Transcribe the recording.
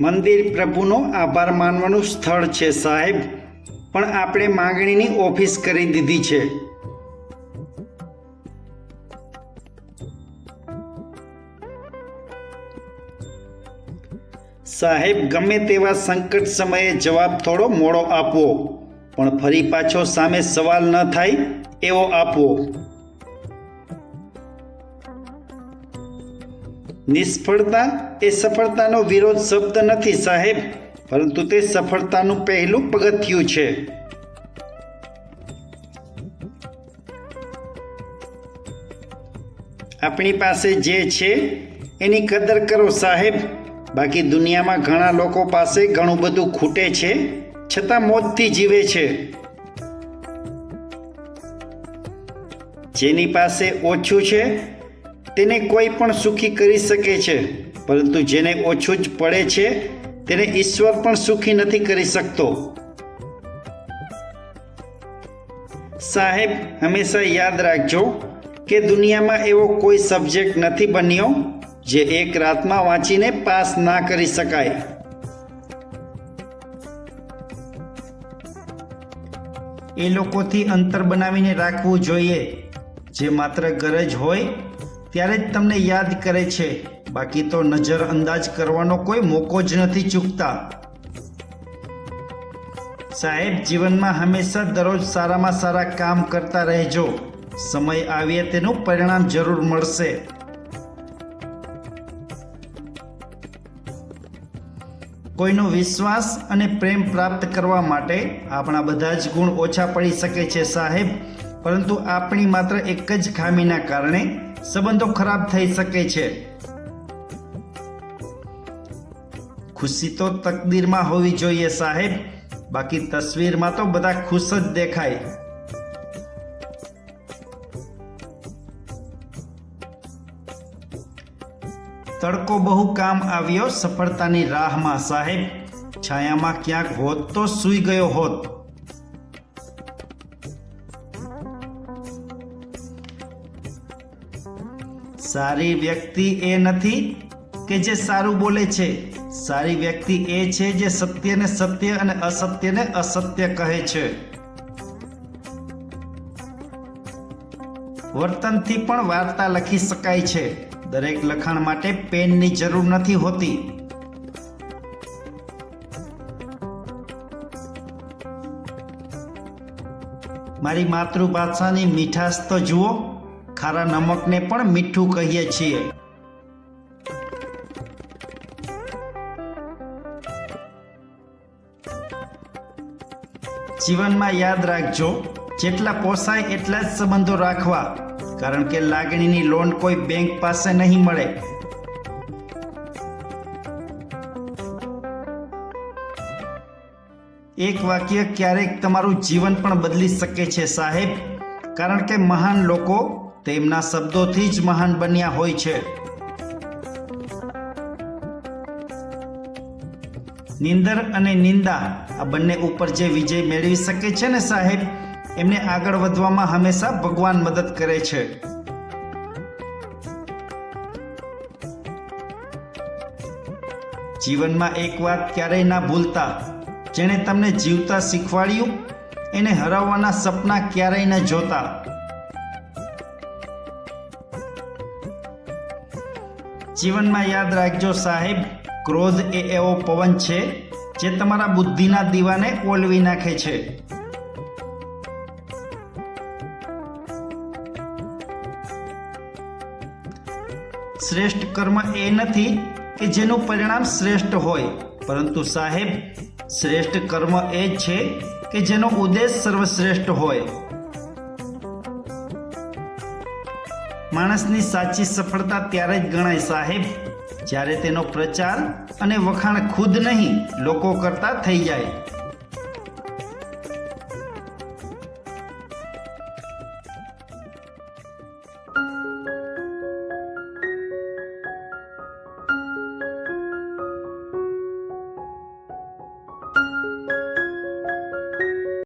મંદિર પ્રભુનો આભાર માનવાનું સ્થળ છે, સાહેબ. પણ આપણે માંગણીની ઓફિસ કરી દીધી છે. સાહેબ, ગમે તેવા સંકટ સમયે જવાબ થોડો મોડો આપવો. પણ ફરી પાછો સામે સવાલ ન થાય, એવો આપવો. નિષ્ફળતા એ સફળતાનો વિરોધ શબ્દ નથી, સાહેબ. પરંતુ તે સફળતાનું પહેલું પગથિયું છે. આપણી પાસે જે છે, એની કદર કરો, સાહેબ. બાકી દુનિયામાં ઘણા લોકો પાસે ઘણું બધું ખૂટે છે, છતાં મોજથી જીવે છે. જેની પાસે ઓછું છે તેને કોઈ પણ સુખી કરી શકે છે, પરંતુ જેને ઓછું જ પડે છે, તેને ઈશ્વર પણ સુખી નથી કરી શકતો. સાહેબ, હંમેશા યાદ રાખજો કે દુનિયામાં એવો કોઈ સબ્જેક્ટ નથી બન્યો જે એક રાતમાં વાંચીને પાસ ના કરી શકાય. એ લોકોથી અંતર બનાવીને રાખવું જોઈએ, જે માત્ર ગરજ હોય ત્યારે જ તમને યાદ કરે છે, બાકી તો નજર અંદાજ કરવાનો કોઈ મોકો જ નથી ચૂકતા. સાહેબ, જીવનમાં હંમેશા દરરોજ સારામાં સારા કામ કરતા રહેજો. સમય આવીએ તેનું પરિણામ જરૂર મળશે. કોઈનો વિશ્વાસ અને પ્રેમ પ્રાપ્ત કરવા માટે આપણા બધા જ ગુણ ઓછા પડી શકે છે સાહેબ, પરંતુ આપણી માત્ર એક જ ખામીના કારણે સંબંધો ખરાબ થઈ શકે છે. ખુશી તો તકદીરમાં હોવી જોઈએ સાહેબ. બાકી તસવીરમાં તો બધા ખુશ જ દેખાય. તડકો બહુ કામ આવ્યો સફળતાની રાહમાં સાહેબ. છાયામાં ક્યાંક હોત તો સૂઈ ગયો હોત. સારી વ્યક્તિ એ નથી કે જે સારું બોલે છે. સારી વ્યક્તિ એ છે જે સત્યને સત્ય અને અસત્યને અસત્ય કહે છે. વર્તનથી પણ વાર્તા લખી શકાય છે. દરેક લખાણ માટે પેનની જરૂર નથી હોતી. મારી માતૃભાષાની મીઠાશ તો જુઓ. ખારા નમકને પણ મીઠું કહીએ છીએ. જીવનમાં યાદ રાખજો, જેટલા પોસાય એટલા જ સંબંધો રાખવા, કારણ કે લાગણીની લોન કોઈ બેંક પાસે નહીં મળે. એક વાક્ય ક્યારેક તમારું જીવન પણ બદલી શકે છે સાહેબ, કારણ કે મહાન લોકો તેમના શબ્દોથી જ મહાન બન્યા હોય છે. નિંદર અને નિંદા આ બંને ઉપર જે વિજય મેળવી શકે છે ને સાહેબ, એમને આગળ વધવામાં હંમેશા ભગવાન મદદ કરે છે. જીવનમાં એક વાત ક્યારેય ના ભૂલતા. જેણે તમને જીવતા શીખવાડ્યું, એને હરાવવાના સપના ક્યારેય ન જોતા. જીવનમાં યાદ રાખજો સાહેબ, ક્રોધ એ એવો પવન છે જે તમારા બુદ્ધિના દીવાને ઓલવી નાખે છે. શ્રેષ્ઠ કર્મ એ નથી કે જેનું પરિણામ શ્રેષ્ઠ હોય, પરંતુ સાહેબ, શ્રેષ્ઠ કર્મ એ છે કે જેનો ઉદ્દેશ સર્વશ્રેષ્ઠ હોય. માણસની સાચી સફળતા ત્યારે જ ગણાય સાહેબ. જ્યારે તેનો પ્રચાર અને વખાણ ખુદ નહીં, લોકો કરતા થઈ જાય.